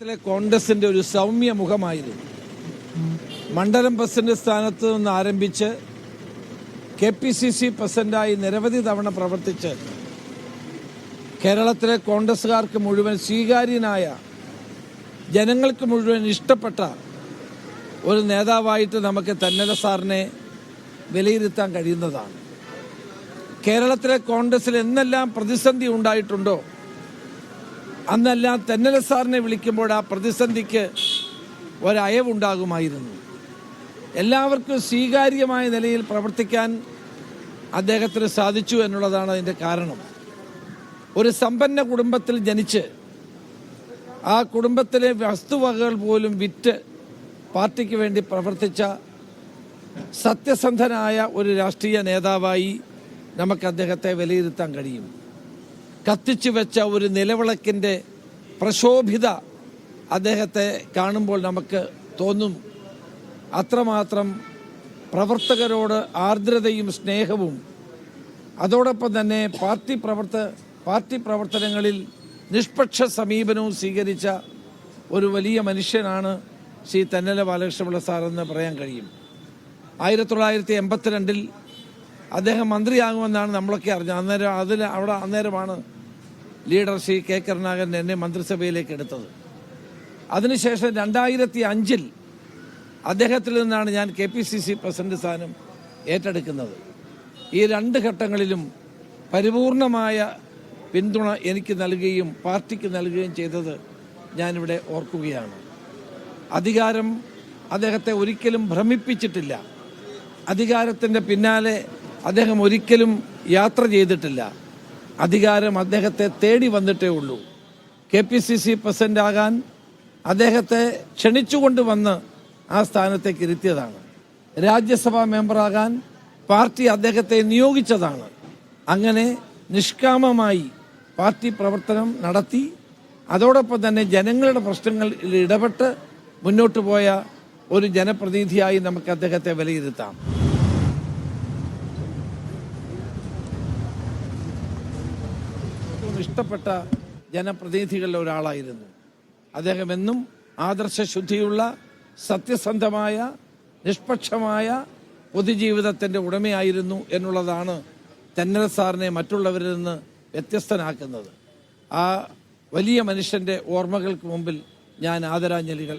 കേരളത്തിലെ കോൺഗ്രസിന്റെ ഒരു സൗമ്യ മുഖമായിരുന്നു മണ്ഡലം പ്രസിഡന്റ് സ്ഥാനത്ത് നിന്ന് ആരംഭിച്ച് കെ പി സി സി പ്രസിഡന്റായി നിരവധി തവണ പ്രവർത്തിച്ച് കേരളത്തിലെ കോൺഗ്രസുകാർക്ക് മുഴുവൻ സ്വീകാര്യനായ ജനങ്ങൾക്ക് മുഴുവൻ ഇഷ്ടപ്പെട്ട ഒരു നേതാവായിട്ട് നമുക്ക് തന്നല സാറിനെ വിലയിരുത്താൻ കഴിയുന്നതാണ്. കേരളത്തിലെ കോൺഗ്രസിൽ എന്നെല്ലാം പ്രതിസന്ധി ഉണ്ടായിട്ടുണ്ടോ? അന്നെല്ലാം തെന്നല സാറിനെ വിളിക്കുമ്പോൾ ആ പ്രതിസന്ധിക്ക് ഒരയവുണ്ടാകുമായിരുന്നു. എല്ലാവർക്കും സ്വീകാര്യമായ നിലയിൽ പ്രവർത്തിക്കാൻ അദ്ദേഹത്തിന് സാധിച്ചു എന്നുള്ളതാണ് അതിന്റെ കാരണം. ഒരു സമ്പന്ന കുടുംബത്തിൽ ജനിച്ച് ആ കുടുംബത്തിലെ വസ്തുവകകൾ പോലും വിറ്റ് പാർട്ടിക്ക് വേണ്ടി പ്രവർത്തിച്ച സത്യസന്ധനായ ഒരു രാഷ്ട്രീയ നേതാവായി നമുക്ക് അദ്ദേഹത്തെ വിലയിരുത്താൻ കഴിയും. കത്തിച്ചു വെച്ച ഒരു നിലവിളക്കിന്റെ പ്രശോഭിത അദ്ദേഹത്തെ കാണുമ്പോൾ നമുക്ക് തോന്നും. അത്രമാത്രം പ്രവർത്തകരോട് ആർദ്രതയും സ്നേഹവും. അതോടൊപ്പം തന്നെ പാർട്ടി പ്രവർത്ത പാർട്ടി പ്രവർത്തനങ്ങളിൽ നിഷ്പക്ഷ സമീപനവും സ്വീകരിച്ച ഒരു വലിയ മനുഷ്യനാണ് ശ്രീ തന്നല ബാലകൃഷ്ണപിള്ള സാറെന്ന് പറയാൻ കഴിയും. ആയിരത്തി തൊള്ളായിരത്തി എൺപത്തിരണ്ടിൽ അദ്ദേഹം മന്ത്രിയാകുമെന്നാണ് നമ്മളൊക്കെ അറിഞ്ഞത്. അന്നേരം അതിൽ അവിടെ അന്നേരമാണ് ലീഡർ ശ്രീ കെ കരുണാകരൻ എന്നെ മന്ത്രിസഭയിലേക്ക് എടുത്തത്. അതിനുശേഷം രണ്ടായിരത്തി അഞ്ചിൽ അദ്ദേഹത്തിൽ നിന്നാണ് ഞാൻ K P C C president സ്ഥാനം ഏറ്റെടുക്കുന്നത്. ഈ രണ്ട് ഘട്ടങ്ങളിലും പരിപൂർണമായ പിന്തുണ എനിക്ക് നൽകുകയും പാർട്ടിക്ക് നൽകുകയും ചെയ്തത് ഞാനിവിടെ ഓർക്കുകയാണ്. അധികാരം അദ്ദേഹത്തെ ഒരിക്കലും ഭ്രമിപ്പിച്ചിട്ടില്ല. അധികാരത്തിന്റെ പിന്നാലെ അദ്ദേഹം ഒരിക്കലും യാത്ര ചെയ്തിട്ടില്ല. അധികാരം അദ്ദേഹത്തെ തേടി വന്നിട്ടേ ഉള്ളൂ. K P C C president ആകാൻ അദ്ദേഹത്തെ ക്ഷണിച്ചുകൊണ്ട് വന്ന് ആ സ്ഥാനത്തേക്ക് ഇരുത്തിയതാണ്. രാജ്യസഭാ മെമ്പറാകാൻ പാർട്ടി അദ്ദേഹത്തെ നിയോഗിച്ചതാണ്. അങ്ങനെ നിഷ്കാമമായി പാർട്ടി പ്രവർത്തനം നടത്തി. അതോടൊപ്പം തന്നെ ജനങ്ങളുടെ പ്രശ്നങ്ങളിൽ ഇടപെട്ട് മുന്നോട്ട് പോയ ഒരു ജനപ്രതിനിധിയായി നമുക്ക് അദ്ദേഹത്തെ വിലയിരുത്താം. ഇഷ്ടപ്പെട്ട ജനപ്രതിനിധികളിൽ ഒരാളായിരുന്നു. അദ്ദേഹം എന്നും ആദർശ ശുദ്ധിയുള്ള സത്യസന്ധമായ നിഷ്പക്ഷമായ പൊതുജീവിതത്തിന്റെ ഉടമയായിരുന്നു എന്നുള്ളതാണ് തെന്നല സാറിനെ മറ്റുള്ളവരിൽ നിന്ന് വ്യത്യസ്തനാക്കുന്നത്. ആ വലിയ മനുഷ്യന്റെ ഓർമ്മകൾക്ക് മുമ്പിൽ ഞാൻ ആദരാഞ്ജലികൾ